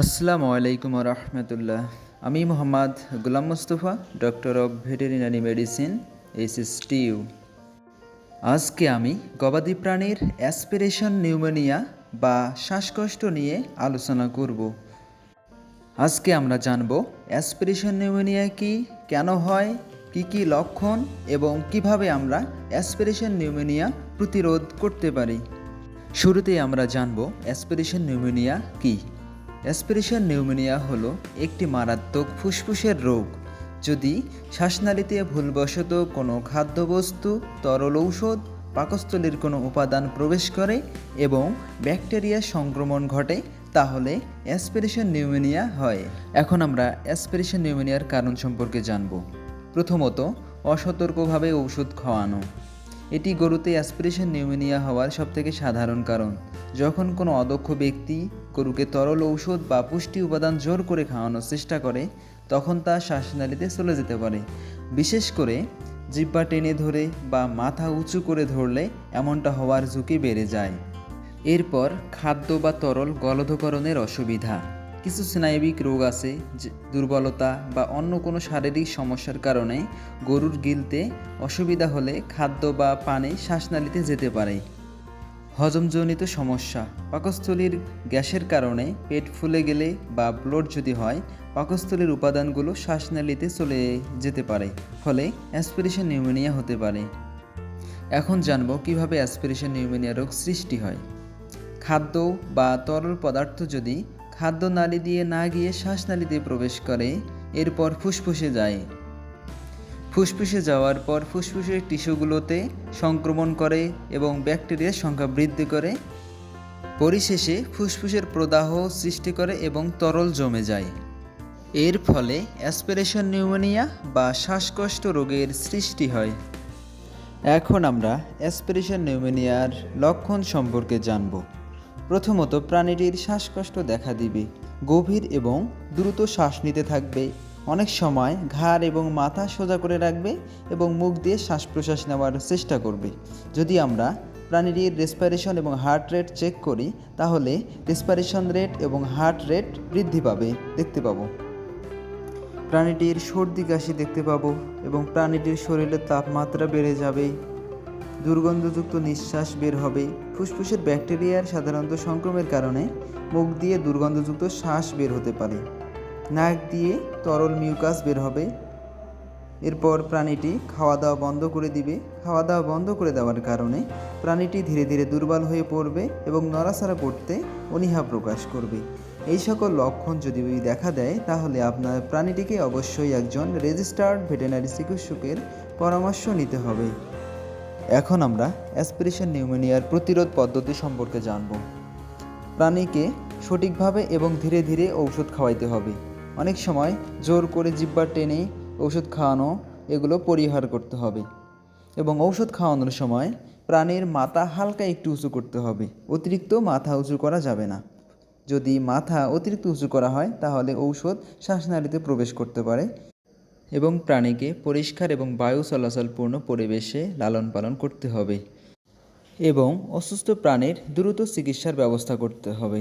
আসসালামু আলাইকুম রহমতুল্লাহ আমি Mohammad Golam Mustafa, doctor of veterinary medicine S S T U আজকে আমি গবাদি প্রাণীর অ্যাসপিরেশন নিউমোনিয়া বা শ্বাসকষ্ট নিয়ে আলোচনা করব। আজকে আমরা জানব অ্যাসপিরেশন নিউমোনিয়া কি, কেন হয়, কি কি লক্ষণ এবং কীভাবে আমরা অ্যাসপিরেশন নিউমোনিয়া প্রতিরোধ করতে পারি। শুরুতেই আমরা জানব অ্যাসপিরেশন নিউমোনিয়া কি। অ্যাসপিরেশন নিউমোনিয়া হলো একটি মারাত্মক ফুসফুসের রোগ, যদি শ্বাসনালীতে ভুলবশত কোনো খাদ্যবস্তু, তরল ঔষধ, পাকস্থলীর কোনো উপাদান প্রবেশ করে এবং ব্যাকটেরিয়া সংক্রমণ ঘটে, তাহলে অ্যাসপিরেশন নিউমোনিয়া হয়। এখন আমরা অ্যাসপিরেশন নিউমোনিয়ার কারণ সম্পর্কে জানব। প্রথমত, অসতর্কভাবে ঔষধ খাওয়ানো। এটি গরুতে অ্যাসপিরেশন নিউমোনিয়া হওয়ার সবথেকে সাধারণ কারণ। যখন কোনো অদক্ষ ব্যক্তি গরুকে তরল ঔষধ বা পুষ্টি উপাদান জোর করে খাওয়ানোর চেষ্টা করে, তখন তা শ্বাসনালীতে চলে যেতে পারে। বিশেষ করে জিব্বা টেনে ধরে বা মাথা উঁচু করে ধরলে এমনটা হওয়ার ঝুঁকি বেড়ে যায়। এরপর খাদ্য বা তরল গলধকরণের অসুবিধা। কিছু স্নায়বিক রোগ আছে দুর্বলতা বা অন্য কোনো শারীরিক সমস্যার কারণে গরুর গিলতে অসুবিধা হলে খাদ্য বা পানি শ্বাসনালীতে যেতে পারে। হজমজনিত সমস্যা, পাকস্থলীর গ্যাসের কারণে পেট ফুলে গেলে বা ব্লড যদি হয়, পাকস্থলীর উপাদানগুলো শ্বাসনালীতে চলে যেতে পারে, ফলে অ্যাসপিরেশন নিউমোনিয়া হতে পারে। এখন জানব কীভাবে অ্যাসপিরেশন নিউমোনিয়া রোগ সৃষ্টি হয়। খাদ্য বা তরল পদার্থ যদি খাদ্য নালী দিয়ে না গিয়ে শ্বাসনালীতে প্রবেশ করে, এরপর ফুসফুসে যায়। ফুসফুসে যাওয়ার পর ফুসফুসের টিস্যুগুলোতে সংক্রমণ করে এবং ব্যাকটেরিয়ার সংখ্যা বৃদ্ধি করে। পরিশেষে ফুসফুসের প্রদাহ সৃষ্টি করে এবং তরল জমে যায়। এর ফলে অ্যাসপিরেশন নিউমোনিয়া বা শ্বাসকষ্ট রোগের সৃষ্টি হয়। এখন আমরা অ্যাসপিরেশন নিউমোনিয়ার লক্ষণ সম্পর্কে জানব। প্রথমত প্রাণীটির শ্বাসকষ্ট দেখা দিবে, গভীর এবং দ্রুত শ্বাস নিতে থাকবে। অনেক সময় ঘাড় এবং মাথা সোজা করে রাখবে এবং মুখ দিয়ে শ্বাস প্রশ্বাস নেওয়ার চেষ্টা করবে। যদি আমরা প্রাণীটির রেসপিরেশন এবং হার্ট রেট চেক করি, তাহলে রেসপিরেশন রেট এবং হার্ট রেট বৃদ্ধি পাবে। দেখতে পাবো। প্রাণীটির সর্দি কাশি দেখতে পাবো এবং প্রাণীটির শরীরের তাপমাত্রা বেড়ে যাবে। দুর্গন্ধযুক্ত নিঃশ্বাস বের হবে। ফুসফুসের ব্যাকটেরিয়ার সাধারণত সংক্রমের কারণে মুখ দিয়ে দুর্গন্ধযুক্ত শ্বাস বের হতে পারে। নাক দিয়ে তরল মিউকাস বের হবে। এরপর প্রাণীটি খাওয়া দাওয়া বন্ধ করে দিবে। খাওয়া দাওয়া বন্ধ করে দেওয়ার কারণে প্রাণীটি ধীরে ধীরে দুর্বল হয়ে পড়বে এবং নড়াচড়া করতে অনীহা প্রকাশ করবে। এই সকল লক্ষণ যদি দেখা দেয়, তাহলে আপনার প্রাণীটিকে অবশ্যই একজন রেজিস্টার্ড ভেটেনারি চিকিৎসকের পরামর্শ নিতে হবে। এখন আমরা অ্যাসপিরেশন নিউমোনিয়ার প্রতিরোধ পদ্ধতি সম্পর্কে জানব। প্রাণীকে সঠিকভাবে এবং ধীরে ধীরে ঔষধ খাওয়াইতে হবে। অনেক সময় জোর করে জিব্বা টেনে ঔষধ খাওয়ানো এগুলো পরিহার করতে হবে এবং ঔষধ খাওয়ানোর সময় প্রাণীর মাথা হালকা একটু উঁচু করতে হবে। অতিরিক্ত মাথা উঁচু করা যাবে না। যদি মাথা অতিরিক্ত উঁচু করা হয়, তাহলে ঔষধ শ্বাসনালীতে প্রবেশ করতে পারে। এবং প্রাণীকে পরিষ্কার এবং বায়ু চলাচলপূর্ণ পরিবেশে লালন পালন করতে হবে এবং অসুস্থ প্রাণীর দ্রুত চিকিৎসার ব্যবস্থা করতে হবে।